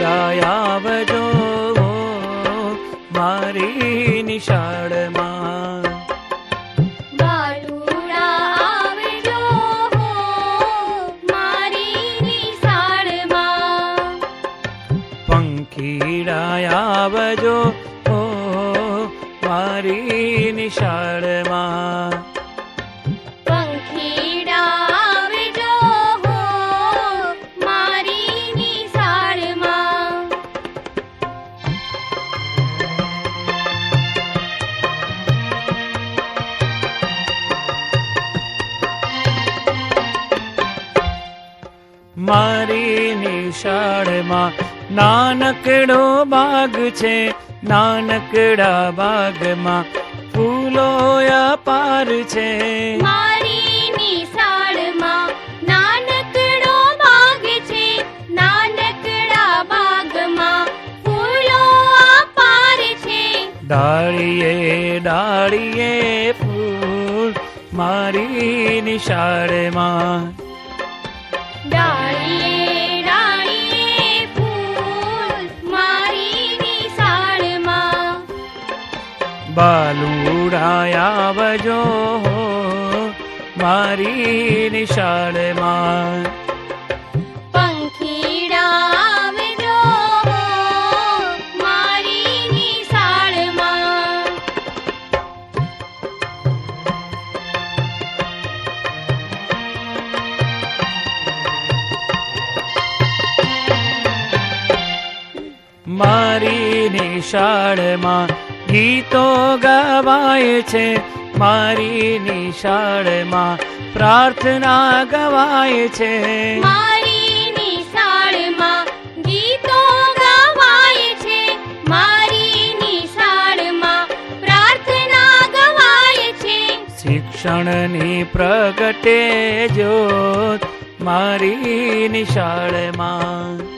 ગાયા આવજો મારી નિશાળમાં. આવજો ઓ મારી નિશાળમાં. મારી નિશાળમાં નાનકડો બાગ છે નાનકડા બાગમાં ફૂલો અપાર છે. મારી નિશાળમાં નાનકડો બાગ છે નાનકડા બાગમાં ફૂલો અપાર છે. ડાળીએ ડાળીએ ફૂલ મારી નિશાળમાં. નિશાળમાં. આવજો મારી નિશાળમાં. મારી નિશાળમાં ગીતો ગવાય છે. મારી નિશાળમાં પ્રાર્થના ગવાય છે. મારી નિશાળમાં ગીતો ગવાય છે. મારી નિશાળમાં પ્રાર્થના ગવાય છે. શિક્ષણની પ્રગટે જ્યોત મારી નિશાળમાં.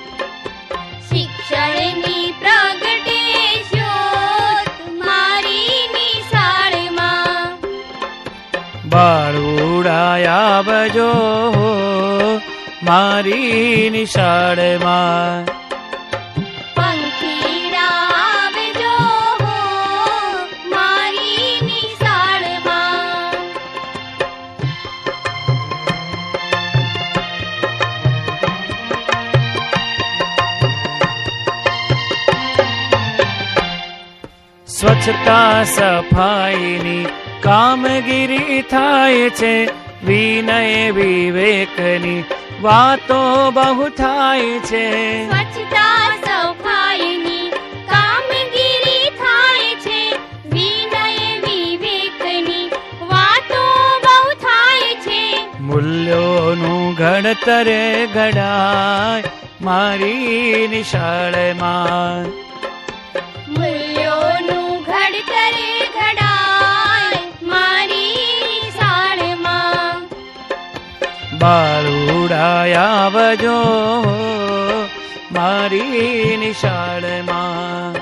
બાળુડાયાવજો બજો મારી નિશાળમાં. સ્વચ્છતા સફાઈની કામગીરી થાય છે વિનય વિવેકની વાતો બહુ થાય છે. સ્વચ્છતા સફાઈની કામગીરી થાય છે વિનય વિવેકની વાતો બહુ થાય છે. મૂલ્યોનું ઘડતરે ઘડાય મારી નિશાળમાં બાળુડાયાવજો મારી નિશાળમાં.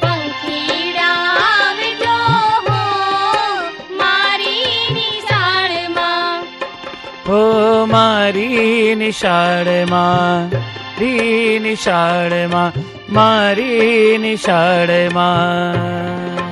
પંખીડા આવજો મારી નિશાળમાં. હો મારી નિશાળમાં રી નિશાળમાં મારી નિશાળમાં.